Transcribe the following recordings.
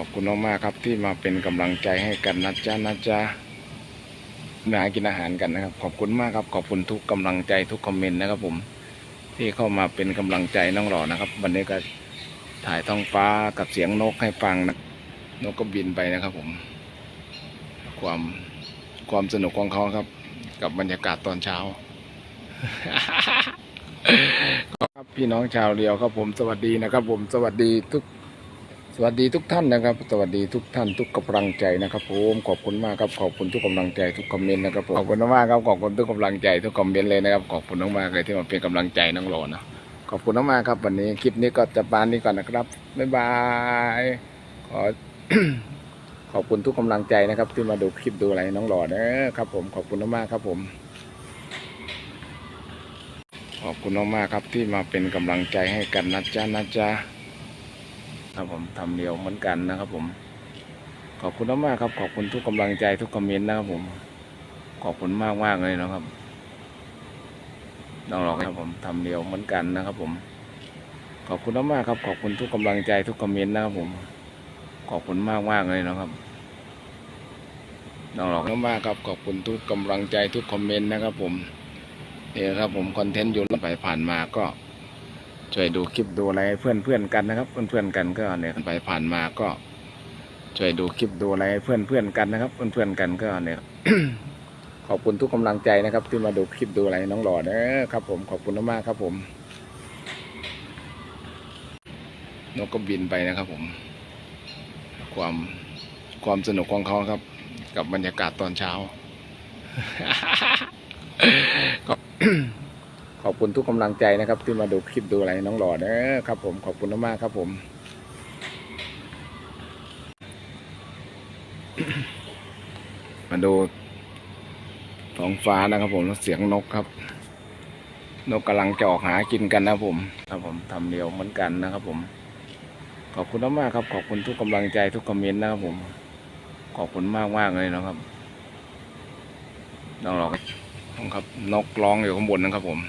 อบคุณมากๆครับที่มาเป็นกำลังใจให้กันนะจ๊ะนะจ๊ะมาหากินอาหารกันนะครับ ขอบคุณมากครับขอบคุณทุกกำลังใจทุกคอมเมนต์นะครับผมที่เข้ามาเป็นกำลังใจน้องหล่อนะครับ วันนี้ก็ถ่ายท้องฟ้ากับเสียงนกให้ฟังนะนกก็บินไปนะครับผม ความความสนุกของเขาครับ กับบรรยากาศตอนเช้าครับพี่น้องชาวเรียวครับผมสวัสดีนะครับ ผมสวัสดีทุก สวัสดีทุกท่านนะครับ สวัสดีทุกท่านทุกกำลังใจนะครับผมขอบคุณมากครับขอบคุณทุกกำลังใจทุกคอมเมนต์นะครับผมขอบคุณมากครับขอบคุณทุกกำลังใจทุกคอมเมนต์เลยนะครับขอบคุณมากๆเลยที่มาเป็นกำลังใจน้องโหลนะขอบคุณมากๆครับวันนี้คลิปนี้ก็จะปานนี้ก่อนนะครับบ๊ายบายขอขอบคุณทุกกำลังใจนะครับ ที่มาดูคลิปดูอะไรน้องหล่อนะครับผมขอบคุณมากๆครับผม ขอบคุณมากๆครับที่มาเป็นกำลังใจให้กันนะจ๊ะนะจ๊ะ ครับผมทำเดียวเหมือนกันนะครับผม ขอบคุณมากๆครับ ขอบคุณทุกกำลังใจทุกคอมเมนต์นะครับผม ขอบคุณมากมากเลยนะครับน้องหลอกครับผมทำเดียวเหมือนกันนะครับผม ขอบคุณมากๆครับ ขอบคุณทุกกำลังใจทุกคอมเมนต์นะครับผม ขอบคุณมากมากเลยนะครับน้องหลอกมากๆครับขอบคุณทุกกำลังใจทุกคอมเมนต์นะครับผมนี่ครับผมคอนเทนต์อยู่ไปผ่านมาก็ ช่วยดูคลิปดูอะไรเพื่อนเพื่อนกันนะครับ เพื่อนเพื่อนกันก็เนี่ยไปผ่านมาก็ ช่วยดูคลิปดูอะไรเพื่อนเพื่อนกันนะครับ เพื่อนเพื่อนกันก็เนี่ยขอบคุณทุกกำลังใจนะครับ ที่มาดูคลิปดูอะไรน้องหล่อนะครับ ผมขอบคุณมากๆครับผมนกก็บินไปนะครับ ผม ความความสนุกของเขาครับ กับบรรยากาศตอนเช้าข อบขอบคุณทุกกำลังใจนะครับ ที่มาดูคลิปดูอะไรน้องหล่อนะครับ ผมขอบคุณมากๆครับ ผมมาดูท้องฟ้านะครับ ผมแล้วเสียงนกครับ นกกำลังจะออกหากินกันนะครับผม ครับผมทำเดียวเหมือนกันนะครับ ผม ขอบคุณมากๆครับ ขอบคุณทุกกำลังใจทุกคอมเมนต์นะครับ ผม ขอบคุณมากมากเลยนะครับน้องหลอกครับนกร้องอยู่ข้างบนนะครับผม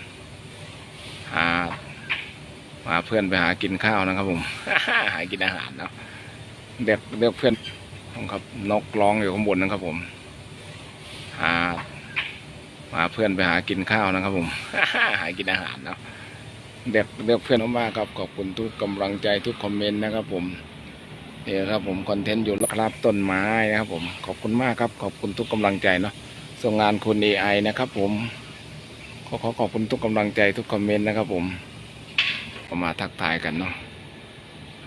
หาหาเพื่อนไปหากินข้าวนะครับ ผมหากินอาหารนะเด็กเด็กเพื่อนครับนกร้องอยู่ข้างบนนะครับ ผมหาหาเพื่อนไปหากินข้าวนะครับ ผมหากินอาหารนะเด็กเด็กเพื่อนมากครับขอบคุณทุกกำลังใจทุกคอมเมนต์นะครับ ผมนี่ครับผมคอนเทนต์อยู่ครับต้นไม้นะครับ ผมขอบคุณมากครับ ขอบคุณทุกกำลังใจเนาะส่งงานคุณ AI นะครับ ผม ขอขอขอบคุณทุกกำลังใจทุกคอมเมนต์นะครับผมเอามาทักทายกันเนาะ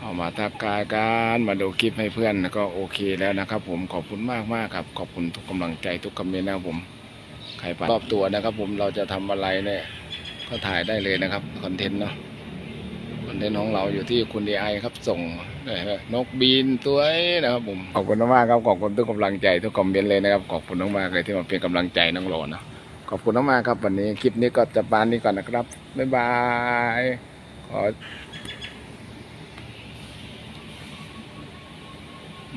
เอามาทักทายกันมาดูคลิปให้เพื่อนก็โอเคแล้วนะครับผมขอบคุณมากมากครับ ขอบคุณทุกกำลังใจทุกคอมเมนต์นะครับผมใครผ่านรอบตัวนะครับ ผมเราจะทำอะไรเนี่ยก็ถ่ายได้เลยนะครับคอนเทนต์เนาะคอนเทนต์ของเราอยู่ที่คุณ AI ครับส่งนกบินตัวนะครับผมขอบคุณมากครับขอบคุณทุกกำลังใจทุกคอมเมนต์เลยนะครับขอบคุณมากๆเลยที่มาเป็นกำลังใจน้องโหลเนาะ ขอบคุณมากๆครับวันนี้คลิปนี้ก็จะปานนี้ก่อนนะครับ บ๊ายบาย ขอ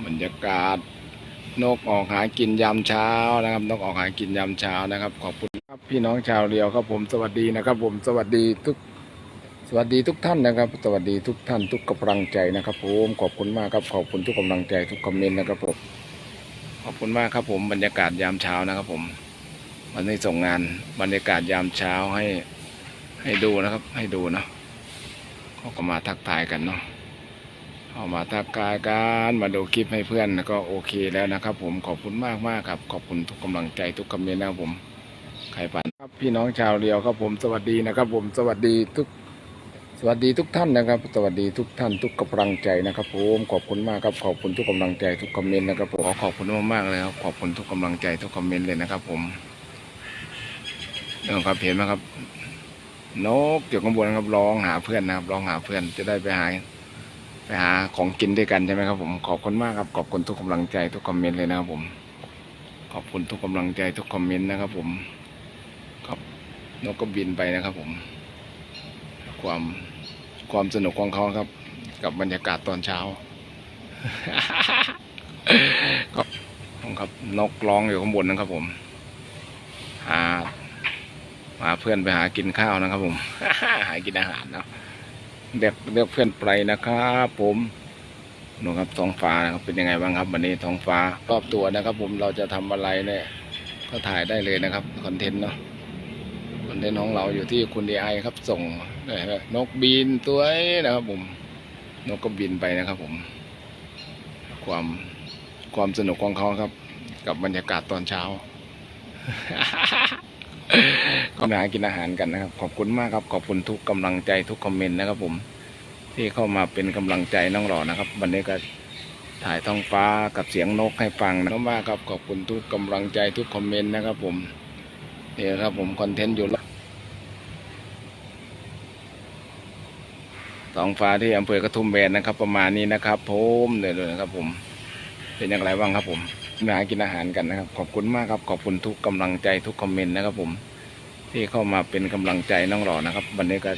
บรรยากาศ นกออกหากินยามเช้านะครับ นกออกหากินยามเช้านะครับ ขอบคุณครับพี่น้องชาวเรียวครับผมสวัสดีนะครับ ผมสวัสดีทุกสวัสดีทุกท่านนะครับ สวัสดีทุกท่านทุกกำลังใจนะครับผมขอบคุณมากครับขอบคุณทุกกำลังใจทุกคอมเมนต์นะครับผมขอบคุณมากครับผมบรรยากาศยามเช้านะครับผม วันนี้ส่งงานบรรยากาศยามเช้าให้ให้ดูนะครับ ให้ดูเนาะเขาก็มาทักทายกันเนาะเอามาทักทายกันมาดูคลิปให้เพื่อนก็โอเคแล้วนะครับ ผมขอบคุณมากมากครับ ขอบคุณทุกกำลังใจทุกคอมเมนต์นะครับผมใครผ่านครับพี่น้องชาวเรียวครับผมสวัสดีนะครับ ผมสวัสดีทุกสวัสดีทุกท่านนะครับ สวัสดีทุกท่านทุกกำลังใจนะครับผมขอบคุณมากครับขอบคุณทุกกำลังใจทุกคอมเมนต์นะครับผมขอขอบคุณมากๆเลยครับขอบคุณทุกกำลังใจทุกคอมเมนต์เลยนะครับ ผม เรื่อครับเห็นไหมครับ นกเกี่ยวกับบนนครับร้องหาเพื่อนนะครับร้องหาเพื่อนจะได้ไปหาไปหาของกินด้วยกันใช่ไหมครับผมขอบคุณมากครับขอบคุณทุกกำลังใจทุกคอมเมนต์เลยนะครับผม ขอบคุณทุกกำลังใจทุกคอมเมนต์นะครับ ผมครับนกก็บินไปนะครับ ผม ความความสนุกของเขาครับ กับบรรยากาศตอนเช้าครับครับนกร้องอยู่ข้างบนนะครับผมหา หาเพื่อนไปหากินข้าวนะครับ ผมหากินอาหารเนาะเด็กเรียกเพื่อนไปนะครับผมดูครับท้องฟ้านะครับเป็นยังไงบ้างครับ วันนี้ท้องฟ้ารอบตัวนะครับ ผมเราจะทำอะไรเนี่ย ก็ถ่ายได้เลยนะครับคอนเทนต์เนาะคอนเทนต์ของเราอยู่ที่คุณดีไอครับ ส่งนนกบินตัวนี้นะครับผมนกก็บินไปนะครับ ผม ความความสนุกของเขาครับ กับบรรยากาศตอนเช้า ก็มาหากินอาหารกันนะครับ ขอบคุณมากครับ ขอบคุณทุกกำลังใจทุกคอมเมนต์นะครับ ผม ที่เข้ามาเป็นกำลังใจน้องหล่อนะครับ วันนี้ก็ถ่ายท้องฟ้ากับเสียงนกให้ฟังนะมากครับ ขอบคุณทุกกำลังใจทุกคอมเมนต์นะครับ ผมนี่ครับผมคอนเทนต์อยู่แล้วท้องฟ้าที่อำเภอกระทุ่มแบนนะครับ ประมาณนี้นะครับ ผมเดี๋ยวดูนะครับ ผม เป็นอย่างไรบ้างครับผม มาหากินอาหารกันนะครับ ขอบคุณมากครับ ขอบคุณทุกกำลังใจทุกคอมเมนต์นะครับ ผม ที่เข้ามาเป็นกำลังใจน้องหล่อนะครับ วันนี้ก็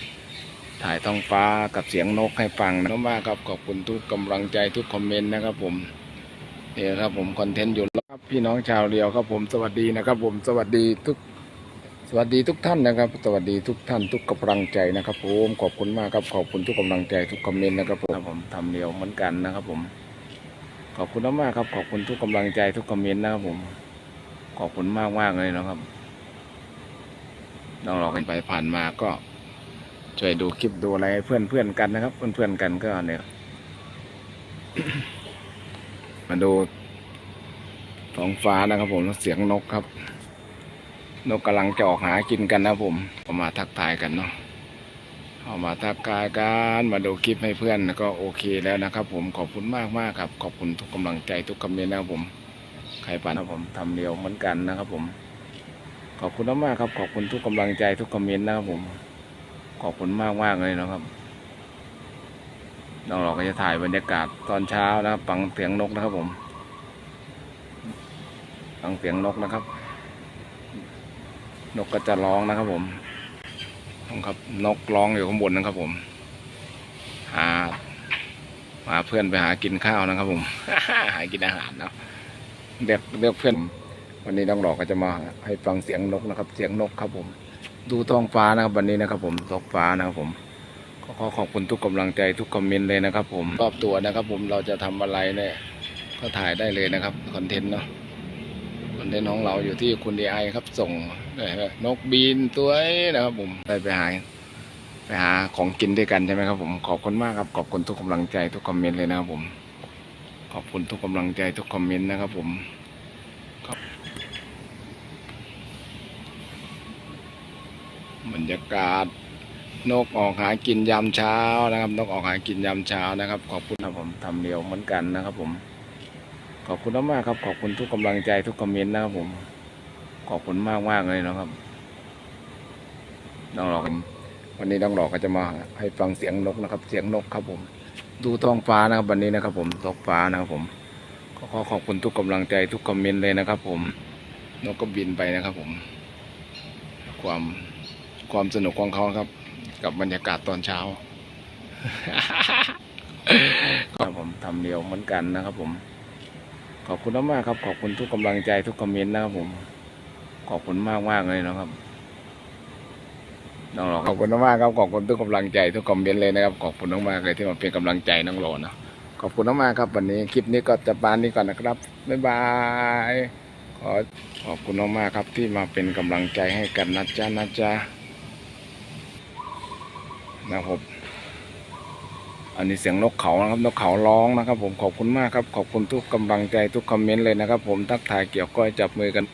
ถ่ายท้องฟ้ากับเสียงนกให้ฟังนะมากครับ ขอบคุณทุกกำลังใจทุกคอมเมนต์นะครับ ผมนี่ครับ ผมคอนเทนต์อยู่แล้วครับพี่น้องชาวเรียวครับ ผมสวัสดีนะครับ ผมสวัสดีทุกสวัสดีทุกท่านนะครับ สวัสดีทุกท่านทุกกำลังใจนะครับผมขอบคุณมากครับขอบคุณทุกกำลังใจทุกคอมเมนต์นะครับผมผมทำเรียวเหมือนกันนะครับผม ขอบคุณมากๆครับขอบคุณทุกกำลังใจทุกคอมเมนต์นะครับผม ขอบคุณมากมากเลยนะครับน้องหลอกันไปผ่านมาก็ช่วยดูคลิปดูอะไรเพื่อนเพื่อนๆกันนะครับ เพื่อนเพื่อนๆกันก็เนี่ยมาดูท้องฟ้านะครับผมแล้วเสียงนกครับ นกกำลังจะออกหากินกันนะผมมาทักทายกันเนาะ เอามาทักทายกันมาดูคลิปให้เพื่อนก็โอเคแล้วนะครับ ผมขอบคุณมากมากๆครับ ขอบคุณทุกกำลังใจทุกคอมเมนต์นะครับผมใครป่านนะครับผมทำเดียวเหมือนกันนะครับ ผม ขอบคุณมากๆครับ ขอบคุณทุกกำลังใจทุกคอมเมนต์นะครับ ผม ขอบคุณมากมากๆเลยนะครับน้องเราก็จะถ่ายบรรยากาศตอนเช้านะครับฟังเสียงนกนะครับ ผมฟังเสียงนกนะครับ นกก็จะร้องนะครับผม ครับนกร้องอยู่ข้างบนนะครับผมหาหาเพื่อนไปหากินข้าวนะครับ ผมหากินอาหารเนาะเรียกเรียกเพื่อน วันนี้น้องหลอกก็จะมาให้ฟังเสียงนกนะครับ เสียงนกครับผม ดูท้องฟ้านะครับ วันนี้นะครับ ผมท้องฟ้านะครับผมก็ขอขอบคุณทุกกำลังใจทุกคอมเมนต์เลยนะครับ ผมรอบตัวนะครับ ผมเราจะทำอะไรเนี่ยก็ถ่ายได้เลยนะครับคอนเทนต์เนาะคอนเทนต์ของเราอยู่ที่คุณดีไอครับส่ง นกบินตัวนี้นะครับผมไปไปหาไปหาของกินด้วยกันใช่ไหมครับผมขอบคุณมากครับขอบคุณทุกกำลังใจทุกคอมเมนต์เลยนะครับผม ขอบคุณทุกกำลังใจทุกคอมเมนต์นะครับผมครับบรรยากาศนกออกหากินยามเช้านะครับ นกออกหากินยามเช้านะครับ ขอบคุณครับผมทำเดียวเหมือนกันนะครับผม ขอบคุณมากๆครับ ขอบคุณทุกกำลังใจทุกคอมเมนต์นะครับผม ขอบคุณมากมากเลยนะครับน้องหลอกวันนี้น้องหลอกก็จะมาให้ฟังเสียงนกนะครับ เสียงนกครับผม ดูท้องฟ้านะครับ วันนี้นะครับ ผมท้องฟ้านะครับผมก็ขอขอบคุณทุกกำลังใจทุกคอมเมนต์เลยนะครับ ผมนกก็บินไปนะครับ ผม ความความสนุกของเขาครับ กับบรรยากาศตอนเช้าครับผมทำเดียวเหมือนกันนะครับ ผม ขอบคุณมากครับ ขอบคุณทุกกำลังใจทุกคอมเมนต์นะครับผม ขอบคุณมากมากเลยนะครับน้องหลอขอบคุณมากครับขอบคุณทุกกำลังใจทุกคอมเมนต์เลยนะครับขอบคุณมากๆเลยที่มาเป็นกำลังใจน้องหลอนะขอบคุณมากๆครับวันนี้คลิปนี้ก็จะปานนี้ก่อนนะครับบ๊ายบายขอขอบคุณมากๆครับที่มาเป็นกำลังใจให้กันนะจ๊ะนะจ๊ะนะครับอันนี้เสียงนกเขานะครับนกเขาร้องนะครับ ผมขอบคุณมากครับ ขอบคุณทุกกำลังใจทุกคอมเมนต์เลยนะครับ ผมทักทายเกี่ยวก้อยจับมือกัน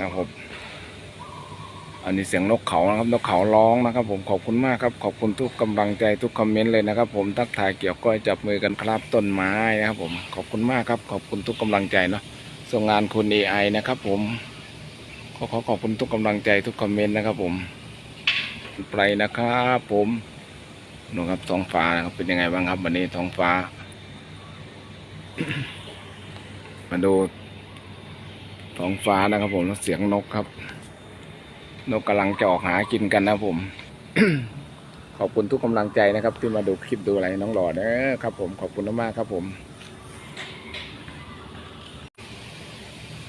นะครับ อันนี้เสียงนกเขานะครับ นกเขาร้องนะครับ ผมขอบคุณมากครับ ขอบคุณทุกกำลังใจทุกคอมเมนต์เลยนะครับ ผมทักทายเกี่ยวก้อยจับมือกันครับต้นไม้นะครับผมขอบคุณมากครับ ขอบคุณทุกกำลังใจเนาะส่งงานคุณเอไอนะครับ ผมขอขอขอบคุณทุกกำลังใจทุกคอมเมนต์นะครับ ผมไปนะครับ ผมนูครับท้องฟ้านะครับเป็นยังไงบ้างครับ วันนี้ท้องฟ้า มาดู ท้องฟ้านะครับผมแล้วเสียงนกครับ นกกำลังจะออกหากินกันนะครับผม ขอบคุณทุกกำลังใจนะครับ ที่มาดูคลิปดูอะไรน้องหล่อเนอะครับ ผมขอบคุณมากครับผม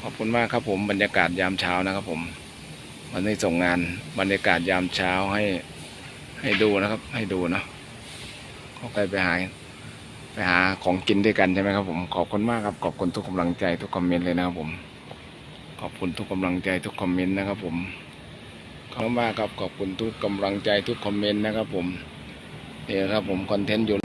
ขอบคุณมากครับผมบรรยากาศยามเช้านะครับ ผม วันนี้ส่งงานบรรยากาศยามเช้าให้ให้ดูนะครับ ให้ดูเนาะเขาไปไปหาไปหาของกินด้วยกันใช่ไหมครับผมขอบคุณมากครับขอบคุณทุกกำลังใจทุกคอมเมนต์เลยนะครับผม ขอบคุณทุกกำลังใจทุกคอมเมนต์นะครับผมขอบคุณมากครับขอบคุณทุกกำลังใจทุกคอมเมนต์นะครับผมนี่ครับผมคอนเทนต์อยู่